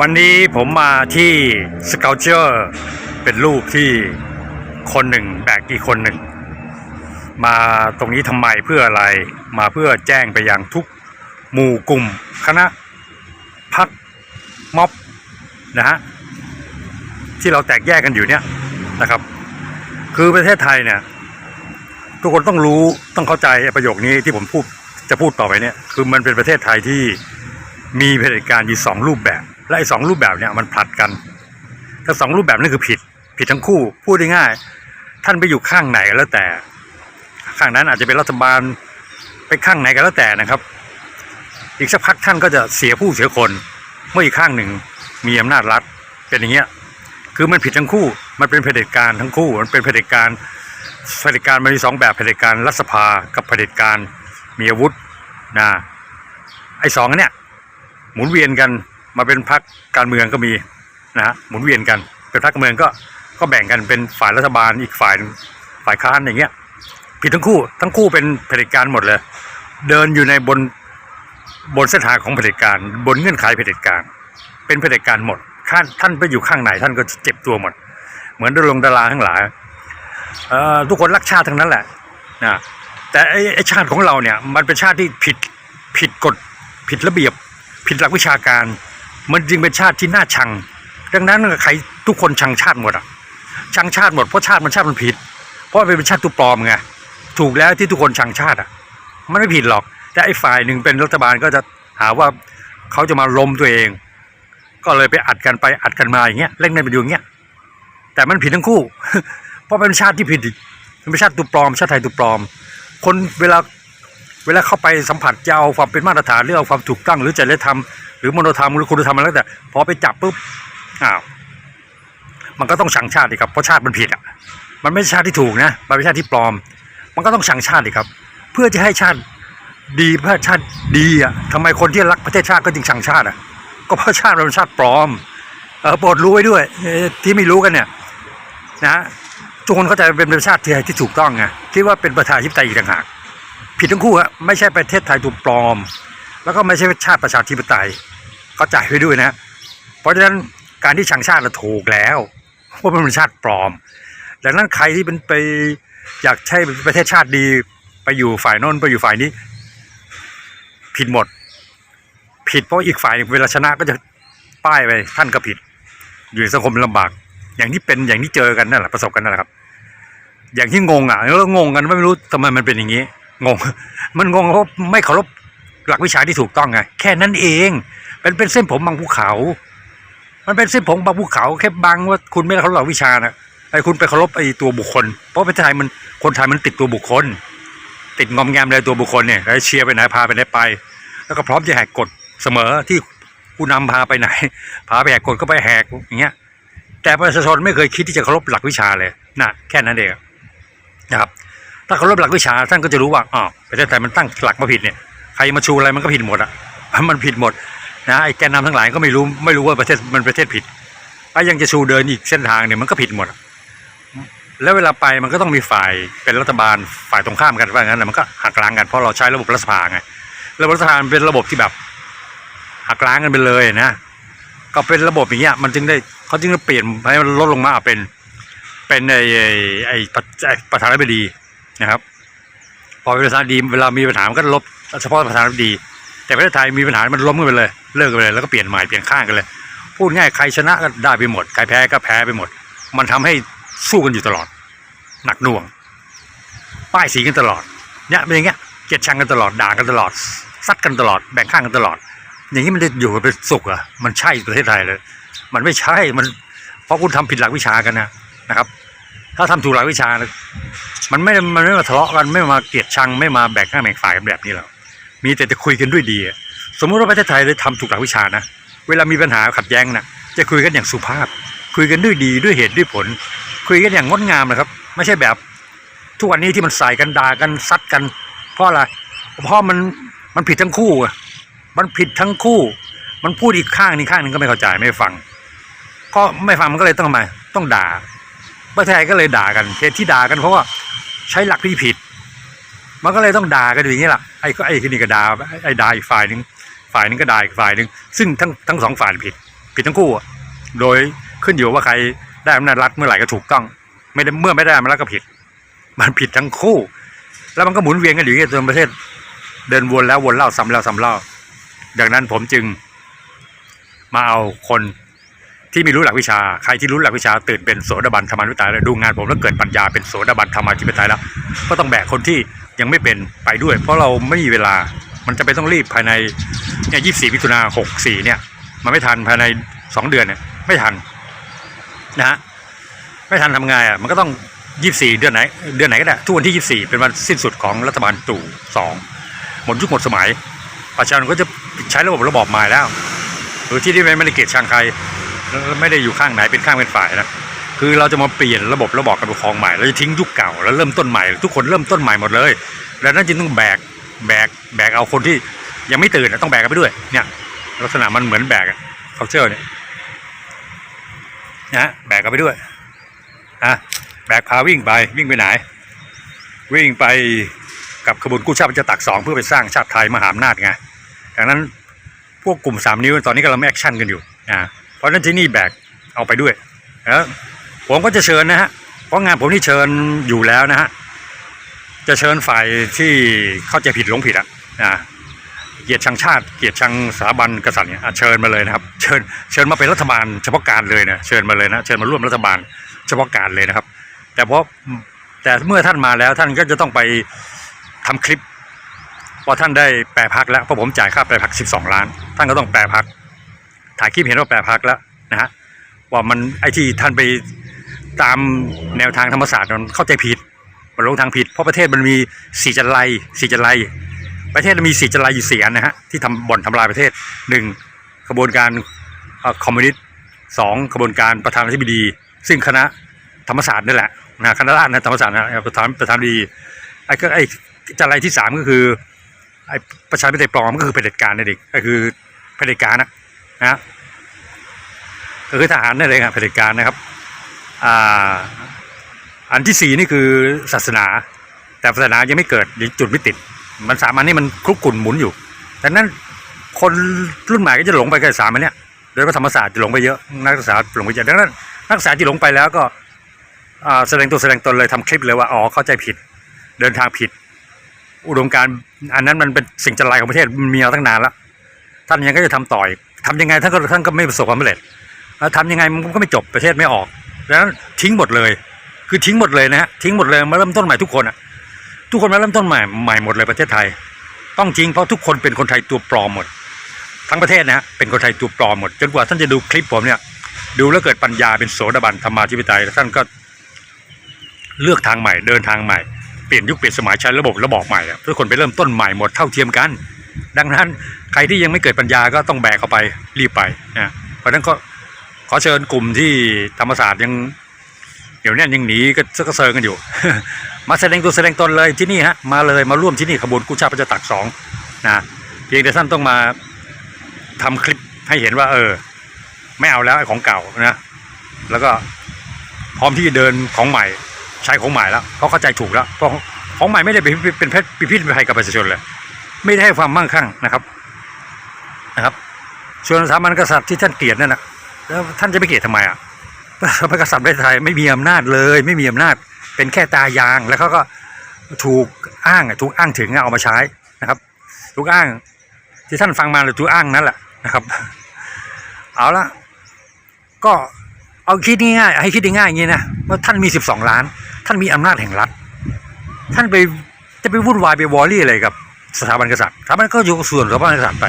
วันนี้ผมมาที่สเกลเจอร์เป็นรูปที่คนหนึ่งแบกอีกคนหนึ่ง มาตรงนี้ทำไมเพื่ออะไรมาเพื่อแจ้งไปยังทุกหมู่กลุ่มคณะพักม็อบนะฮะที่เราแตกแยกกันอยู่เนี่ยนะครับ คือประเทศไทยเนี่ยทุกคนต้องรู้ต้องเข้าใจประโยคนี้ที่ผมพูดจะพูดต่อไปเนี่ยคือมันเป็นประเทศไทยที่มีเผด็จการอยู่สองรูปแบบ และไอ้สองรูปแบบเนี่ยมันผลัดกันถ้าสองรูปแบบนั่นคือผิด ผิดทั้งคู่พูดได้ง่าย ท่านไปอยู่ข้างไหนก็แล้วแต่ ข้างนั้นอาจจะเป็นรัฐบาลไปข้างไหนก็แล้วแต่นะครับ อีกสักพักท่านก็จะเสียผู้เสียคน เมื่ออีกข้างหนึ่งมีอำนาจรัฐเป็นอย่างเงี้ยคือมันผิดทั้งคู่ มันเป็นเผด็จการทั้งคู่ มันเป็นเผด็จการเผด็จการมันมีสองแบบเผด็จการรัฐสภากับเผด็จการมีอาวุธนะไอ้สองอันเนี่ยหมุนเวียนกัน มาเป็นพรรคการเมืองก็มีนะฮะหมุนเวียนกัน เป็นพรรคการเมืองก็ก็แบ่งกันเป็นฝ่ายรัฐบาลอีกฝ่ายฝ่ายค้านอย่างเงี้ยผิดทั้งคู่ทั้งคู่เป็นเผด็จการหมดเลย เดินอยู่ในบนบนเส้นทางของเผด็จการ บนเงื่อนไขเผด็จการ เป็นเผด็จการหมดท่านท่านไปอยู่ข้างไหนท่านก็เจ็บตัวหมด เหมือนดารงดาราทั้งหลายเอ่อทุกคนรักชาติทั้งนั้นแหละนะแต่ไอ้ไอ้ชาติของเราเนี่ยมันเป็นชาติที่ผิดผิดกฎผิดระเบียบ ผิดหลักวิชาการ มันจึงเป็นชาติที่น่าชัง ดังนั้นใครทุกคนชังชาติหมดอะชังชาติหมดเพราะชาติมันชาติมันผิด เพราะมันเป็นชาติตัวปลอมไงถูกแล้วที่ทุกคนชังชาติอะ มันไม่ผิดหรอก แต่ไอ้ฝ่ายหนึ่งเป็นรัฐบาลก็จะหาว่าเขาจะมาล้มตัวเอง ก็เลยไปอัดกันไปอัดกันมาอย่างเงี้ยเล่นกันไปอยู่อย่างเงี้ยแต่มันผิดทั้งคู่ เพราะเป็นชาติที่ผิดมันเป็นชาติตัวปลอม ชาติไทยตัวปลอม คนเวลาเวลาเข้าไปสัมผัสจะเอาความเป็นมาตรฐานหรือเอาความถูกต้องหรือจริยธรรม รือมโนธรรมหรือคุณธรรมอะไรแต่พอไปจับปุ๊บอ้าวมันก็ต้องชังชาติดีครับเพราะชาติมันผิดอะมันไม่ใช่ชาติที่ถูกนะมันเป็นชาติที่ปลอม มันก็ต้องชังชาติดีครับ เพื่อจะให้ชาติดีเพื่อชาติดีอะทำไมคนที่รักประเทศชาติก็จึงชังชาติอะ ก็เพราะชาติมันเป็นชาติปลอมเออโปรดรู้ไว้ด้วยที่ไม่รู้กันเนี่ยนะทุกคนเข้าใจเป็นประชาติทยที่ถูกต้องไงคิดว่าเป็นประชาธิปไตยอีกต่างหากผิดทั้งคู่ฮะไม่ใช่ประเทศไทยถูกปลอม แล้วก็ไม่ใช่ชาติประชาธิปไตย เข้าใจไว้ด้วยนะ เพราะฉะนั้นการที่ชังชาติเราถูกแล้วเพราะมันเป็นชาติปลอมดังนั้นใครที่เป็นไปอยากใช้ประเทศชาติดีไปอยู่ฝ่ายโน้นไปอยู่ฝ่ายนี้ ผิดหมด ผิดเพราะอีกฝ่ายเวลาชนะก็จะป้ายไปท่านก็ผิด อยู่ในสังคมลำบาก อย่างที่เป็นอย่างที่เจอกันนั่นแหละประสบกันนั่นแหละครับ อย่างที่งงอะแล้วงงกันไม่รู้ทำไมมันเป็นอย่างนี้ งง มันงงเพราะไม่เคารพหลักวิชาที่ถูกต้องไงแค่นั้นเอง เป็นเป็นเส้นผมบางภูเขา มันเป็นเส้นผมบางภูเขาแค่บางว่าคุณไม่เคารพหลักวิชานะไอ้คุณไปเคารพไอ้ตัวบุคคล เพราะประเทศไทยมันคนไทยมันติดตัวบุคคล ติดงอมแงมเลยตัวบุคคลเนี่ยแล้วเชียร์ไปไหนพาไปไหนไป แล้วก็พร้อมจะแหกกฎเสมอที่ผู้นำพาไปไหน พาไปแหกกฎก็ไปแหกอย่างเงี้ย แต่ประชาชนไม่เคยคิดที่จะเคารพหลักวิชาเลยนะแค่นั้นเองนะครับ ถ้าเคารพหลักวิชาท่านก็จะรู้ว่าอ๋อประเทศไทยมันตั้งหลักมาผิดเนี่ยใครมาชูอะไรมันก็ผิดหมดอะมันผิดหมด นะไอ้แกนนำทั้งหลายก็ไม่รู้ไม่รู้ว่าประเทศมันประเทศผิดแล้วยังจะชูเดินอีกเส้นทางเนี่ยมันก็ผิดหมด แล้วเวลาไปมันก็ต้องมีฝ่ายเป็นรัฐบาลฝ่ายตรงข้ามกันว่างั้นนะมันก็หักล้างกันเพราะเราใช้ระบบรัฐสภาไงระบบรัฐสภามันเป็นระบบที่แบบหักล้างกันไปเลยนะก็เป็นระบบอย่างเงี้ยมันจึงได้เขาจึงได้เปลี่ยนให้มันลดลงมาเป็นเป็นไอ้ไอ้ประไอ้ประธานาธิบดีนะครับ พอเป็นประธานาธิบดีเวลามีปัญหามันก็ลบเฉพาะประธานาธิบดี แต่ประเทศไทยมีปัญหามันล้มกันไปเลย เลิกกันไปเลยแล้วก็เปลี่ยนใหม่เปลี่ยนข้างกันเลย พูดง่ายใครชนะก็ได้ไปหมดใครแพ้ก็แพ้ไปหมด มันทำให้สู้กันอยู่ตลอด หนักหน่วง ป้ายสีกันตลอดเนี่ยเป็นอย่างเงี้ยเกลียดชังกันตลอดด่ากันตลอดซัดกันตลอดแบ่งข้างกันตลอด อย่างนี้มันจะอยู่กันเป็นสุขอะมันใช่ประเทศไทยเลย มันไม่ใช่มันเพราะคุณทำผิดหลักวิชากันนะนะครับ ถ้าทำถูกหลักวิชานะมันไม่มันไม่มาทะเลาะกันไม่มาเกลียดชังไม่มาแบ่งข้างแบ่งฝ่ายกันแบบนี้หรอกมีแต่จะคุยกันด้วยดีอะ สมมุติว่าประเทศไทยเลยทำถูกหลักวิชานะ เวลามีปัญหาขัดแย้งนะจะคุยกันอย่างสุภาพ คุยกันด้วยดีด้วยเหตุด้วยผล คุยกันอย่างงดงามนะครับ ไม่ใช่แบบ ทุกวันนี้ที่มันใส่กันด่ากันซัดกัน เพราะอะไรเพราะมันมันผิดทั้งคู่อะมันผิดทั้งคู่ มันพูดอีกข้างนึงข้างนึงก็ไม่เข้าใจไม่ฟัง ก็ไม่ฟังมันก็เลยต้องทำไมต้องด่าประเทศไทยก็เลยด่ากันเหตุที่ด่ากันเพราะว่าใช้หลักที่ผิด มันก็เลยต้องด่ากันอย่างนี้แหละไอ้ก็ไอ้คนนี้ก็ด่าไอ้ด่าอีกฝ่ายหนึ่ง ฝ่ายนึงก็ด่าอีกฝ่ายหนึ่งซึ่งทั้งทั้งสองฝ่ายผิด ผิดทั้งคู่ โดยขึ้นอยู่ว่าใครได้อำนาจรัฐเมื่อไหร่ก็ถูกต้อง ไม่ได้เมื่อไม่ได้อำนาจก็ผิด มันผิดทั้งคู่ แล้วมันก็หมุนเวียนกันอยู่อย่างนี้จนประเทศ เดินวนแล้ววนเล่าซ้ำแล้วซ้ำเล่าดังนั้นผมจึงมาเอาคนที่มีรู้หลักวิชา ใครที่รู้หลักวิชาตื่นเป็นโสดาบันธรรมานุตายแล้วดูงานผมแล้วเกิดปัญญาเป็นโสดาบันธรรมาธิปไตยแล้ว ก็ต้องแบกคนที่ยังไม่เป็นไปด้วย เพราะเราไม่มีเวลา มันจะไปต้องรีบภายในเนี่ยยี่สี่มิถุนาหกสี่เนี่ย มันไม่ทันภายในสองเดือนเนี่ยไม่ทันนะฮะไม่ทันทำไงอะมันก็ต้องยี่สี่เดือนไหน เดือนไหนก็ได้ทุกวันที่ยี่สี่เป็นวันสิ้นสุดของรัฐบาลตู่สองหมดยุคหมดสมัย ประชาชนก็จะใช้ระบบระบอบใหม่แล้วโดยที่ที่ไม่ได้เกลียดชังใครไม่ได้อยู่ข้างไหนเป็นข้างเป็นฝ่ายนะคือเราจะมาเปลี่ยนระบบระบอบการปกครองใหม่เราจะทิ้งยุคเก่าแล้วเริ่มต้นใหม่ ทุกคนเริ่มต้นใหม่หมดเลยดังนั้นจึงต้องแบก แบกแบกเอาคนที่ยังไม่ตื่นต้องแบกกันไปด้วย เนี่ย ลักษณะมันเหมือนแบกเขาเชื่อเนี่ยนะแบกกันไปด้วยอะแบกพาวิ่งไปวิ่งไปไหน วิ่งไปกับขบวนกู้ชาติประตักสองเพื่อไปสร้างชาติไทยมหาอำนาจไงดังนั้นพวกกลุ่มสามนิ้วตอนนี้กำลังแอคชั่นกันอยู่อ่าเพราะฉะนั้นที่นี่แบกเอาไปด้วยแล้วผมก็จะเชิญนะฮะเพราะงานผมนี่เชิญอยู่แล้วนะฮะ จะเชิญฝ่ายที่เข้าใจผิดหลงผิดอะอ่าเกียรติชังชาติเกียรติชังสถาบันกษัตริย์เนี่ยอะเชิญมาเลยนะครับ เชิญเชิญมาเป็นรัฐบาลเฉพาะการเลยนะเชิญมาเลยนะเชิญมาร่วมรัฐบาลเฉพาะการเลยนะครับ แต่เพราะแต่เมื่อท่านมาแล้วท่านก็จะต้องไปทำคลิปว่าท่านได้แปรพักแล้วเพราะผมจ่ายค่าแปรพัก 12 ล้าน ท่านก็ต้องแปรพักถ่ายคลิปเห็นว่าแปรพักแล้วนะฮะว่ามันไอที่ท่านไปตามแนวทางธรรมศาสตร์มันเข้าใจผิด มันลงทางผิด เพราะประเทศมันมีสี่จันไรสี่จันไรประเทศมีสี่จลายอยู่สี่อันนะฮะที่ทำบ่อนทำลายประเทศหนึ่งขบวนการคอมมิวนิสต์สองขบวนการประธานาธิบดี ซึ่งคณะธรรมศาสตร์นั่แหละนะคณะราษฎรนะธรรมศาสตร์นะประธานประธานดีไอ้ก็ไอ้จลายที่สามก็คือไอ้ประชาธิปไตยปลอมก็คือเผด็จการนั่นเองก็คือเผด็จการนะนะฮะก็คือทหารนั่นเองครับเผด็จการนะครับอ่า อันที่สี่นี่คือศาสนา แต่ศาสนายังไม่เกิดจุดไม่ติด มันสามอันนี้มันคลุกกลุ่นหมุนอยู่ดังนั้นคนรุ่นใหม่ก็จะหลงไปกับสามอันเนี้ยโดยเฉพาะธรรมศาสตร์จะหลงไปเยอะนักศึกษาหลงไปเยอะดังนั้นนักศึกษาที่หลงไปแล้วก็แสดงตัวแสดงตนเลยทำคลิปเลยว่าอ๋อเข้าใจผิด เดินทางผิด อุดมการอันนั้นมันเป็นสิ่งจันไรของประเทศมันมีมาตั้งนานแล้วท่านยังก็จะทำต่อยทำยังไงท่านก็ท่านก็ไม่ประสบความสำเร็จแล้วทำยังไงมันก็ไม่จบประเทศไม่ออกดังนั้นทิ้งหมดเลย คือทิ้งหมดเลยนะฮะทิ้งหมดเลยมาเริ่มต้นใหม่ทุกคนอะทุกคนมาเริ่มต้นใหม่ใหม่หมดเลยประเทศไทย ต้องจริงเพราะทุกคนเป็นคนไทยตัวปลอมหมด ทั้งประเทศนะฮะเป็นคนไทยตัวปลอมหมด จนกว่าท่านจะดูคลิปผมเนี่ยดูแล้วเกิดปัญญาเป็นโสดาบันธรรมาธิปไตยแล้วท่านก็เลือกทางใหม่เดินทางใหม่เปลี่ยนยุคเปลี่ยนสมัยใช้ระบบระบอบใหม่อะทุกคนไปเริ่มต้นใหม่หมดเท่าเทียมกัน ดังนั้นใครที่ยังไม่เกิดปัญญาก็ต้องแบกเข้าไปรีบไปนะเพราะฉะนั้นก็ขอเชิญกลุ่มที่ธรรมศาสตร์ยัง ดี๋ยวเนี้ยังหนีก็ก็เซิงกันอยู่ มาแสดงตัวแสดงตนเลยที่นี่ฮะมาเลยมาร่วมที่นี่ขบวนกู้ชาติประชาตักสองนะเพียงแต่ท่านต้องมาทำคลิปให้เห็นว่า เออ ไม่เอาแล้วไอ้ของเก่านะแล้วก็พร้อมที่จะเดินของใหม่ใช้ของใหม่แล้วเขาเข้าใจถูกแล้วเพราะของใหม่ไม่ได้เป็นเป็นเพชรพิพิธภัยกับประชาชนเลยไม่ได้ให้ความมั่งคั่งนะครับนะครับ ส่วนสถาบันกษัตริย์ที่ท่านเกลียดนั่นนะแล้วท่านจะไปเกลียดทำไมอะ สถาบันกษัตริย์ประเทศไทยไม่มีอำนาจเลย ไม่มีอำนาจ เป็นแค่ตายางแล้วเขาก็ถูกอ้างถูกอ้างถึงเอามาใช้นะครับ ถูกอ้างที่ท่านฟังมาเลยถูกอ้างนั่นแหละนะครับ เอาละก็เอาคิดง่ายๆให้คิดง่ายๆอย่างนี้นะว่าท่านมีสิบสองล้าน ท่านมีอำนาจแห่งรัฐ ท่านไปจะไปวุ่นวายไปวอรี่อะไรกับสถาบันกษัตริย์สถาบันก็อยู่กับส่วนสถาบันกษัตริย์ไป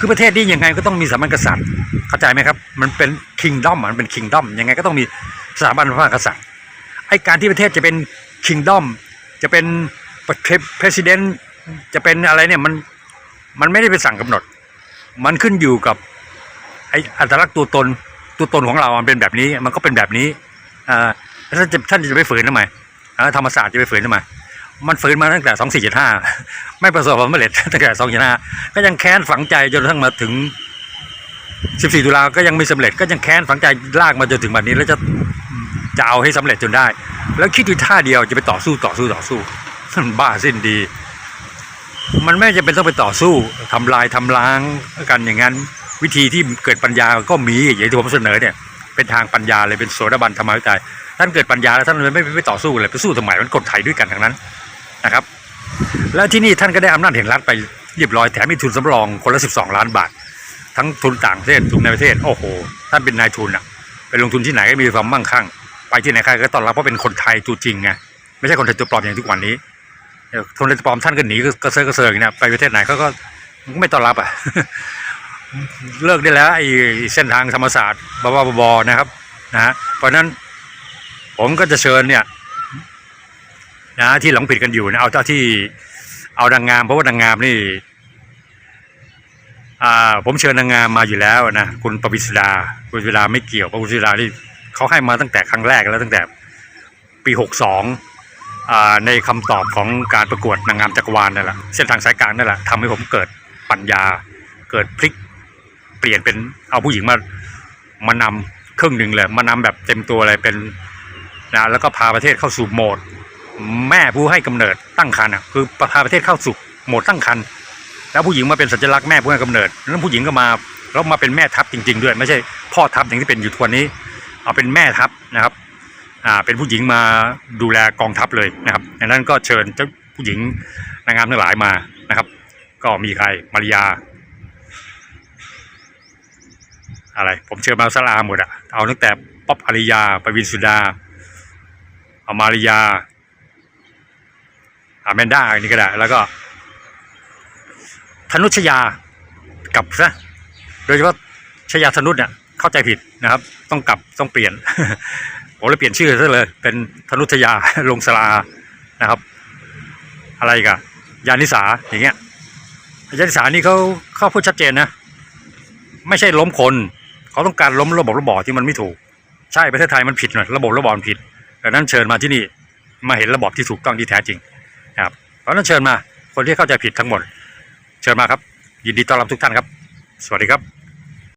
คือประเทศนี้ยังไงก็ต้องมีสถาบันกษัตริย์ เข้าใจไหมครับ มันเป็นคิงด้อมมันเป็นคิงด้อมยังไงก็ต้องมีสถาบันพระมหากษัตริย์ไอการที่ประเทศจะเป็นคิงดอมจะเป็นประธานจะเป็นอะไรเนี่ยมันมันไม่ได้ไปสั่งกำหนด มันขึ้นอยู่กับไออัตลักษณ์ตัวตนตัวตนของเรามันเป็นแบบนี้มันก็เป็นแบบนี้อ่าท่านจะท่านจะไปฝืนทำไมอ่าธรรมศาสตร์จะไปฝืนทำไม มันฝืนมาตั้งแต่สองสี่เจ็ดห้าไม่ประสบความสำเร็จตั้งแต่สองเจ็ดห้าก็ยังแค้นฝังใจจนทั่งมาถึงสิบสี่ตุลาก็ยังไม่สำเร็จก็ยังแค้นฝังใจลากมาจนถึงวันนี้แล้วจะจะเอาให้สำเร็จจนได้ แล้วคิดดูท่าเดียวจะไปต่อสู้ต่อสู้ต่อสู้มันบ้าสิ้นดี มันไม่จะเป็นต้องไปต่อสู้ทำลายทำล้างกันอย่างนั้น วิธีที่เกิดปัญญาก็มีอย่างที่ผมเสนอเนี่ย เป็นทางปัญญาเลยเป็นโสดาบันธรรมวิจัยท่านเกิดปัญญาแล้วท่านไม่ไม่ไม่ต่อสู้เลยไปสู้ทำไมมันกฎไทยด้วยกันทั้งนั้น นะครับ แล้วที่นี่ท่านก็ได้อำนาจแห่งรัฐไปเรียบร้อยแถมมีทุนสำรองคนละ 12 ล้านบาท ทั้งทุนต่างประเทศทุนในประเทศโอ้โหท่านเป็นนายทุนอะไปลงทุนที่ไหนก็มีความมั่งคั่ง ไปที่ไหนใครก็ต้อนรับเพราะเป็นคนไทยตัวจริงไงไม่ใช่คนไทยตัวปลอมอย่างทุกวันนี้คนไทยตัวปลอมท่านก็หนีก็เซิร์กระเซิงเนี่ยไปประเทศไหนเขาก็ไม่ต้อนรับอะเลิกได้แล้วไอ้เส้นทางธรรมศาสตร์บาบอๆนะครับนะฮะเพราะฉะนั้นผมก็จะเชิญเนี่ย นะที่หลงผิดกันอยู่นะเอาเจ้าที่เอานางงามเพราะว่านางงามนี่อ่าผมเชิญนางงามมาอยู่แล้วนะคุณปวิศดาคุณปวิศดาไม่เกี่ยวเพราะคุณปวิศดานี่เขาให้มาตั้งแต่ครั้งแรกแล้วตั้งแต่ปีหกสองอ่าในคำตอบของการประกวดนางงามจักรวาลนั่นแหละเส้นทางสายกลางนั่นแหละทำให้ผมเกิดปัญญา เกิดพลิกเปลี่ยนเป็นเอาผู้หญิงมามานำครึ่งหนึ่งเลยมานำแบบเต็มตัวเลยเป็นนะแล้วก็พาประเทศเข้าสู่โหมด แม่ผู้ให้กำเนิดตั้งครรภ์อะคือพาประเทศเข้าสู่โหมดตั้งครรภ์แล้วผู้หญิงมาเป็นสัญลักษณ์แม่ผู้ให้กำเนิดแล้วผู้หญิงก็มาแล้วมาเป็นแม่ทัพจริง ๆ ด้วย ไม่ใช่พ่อทัพอย่างที่เป็นอยู่ทุกวันนี้ เอาเป็นแม่ทัพนะครับอ่าเป็นผู้หญิงมาดูแลกองทัพเลยนะครับดังนั้นก็เชิญเจ้าผู้หญิงนางงามทั้งหลายมานะครับ ก็มีใครมาริยา อะไร ผมเชิญมาสลาหมดอะเอาตั้งแต่ป๊อปอาริยาปวินสุดาเอามาริยา อาแมนด้าอันนี้ก็ได้ แล้วก็ธนุชยากลับซะโดยเฉพาะชยาธนุชเนี่ยเข้าใจผิดนะครับ ต้องกลับต้องเปลี่ยนผมเลยเปลี่ยนชื่อซะเลย เป็นธนุชยาลงสลานะครับ อะไรกันยานิสาอย่างเงี้ยยานิสานี่เขาเขาพูดชัดเจนนะ ไม่ใช่ล้มคน เขาต้องการล้มระบบระบอบที่มันไม่ถูก ใช่ประเทศไทยมันผิดหน่อยระบบระบอบผิดดังนั้นเชิญมาที่นี่มาเห็นระบอบที่ถูกต้องที่แท้จริง เพราะนั้นเชิญมา คนที่เข้าใจผิดทั้งหมด เชิญมาครับ ยินดีต้อนรับทุกท่านครับ สวัสดีครับ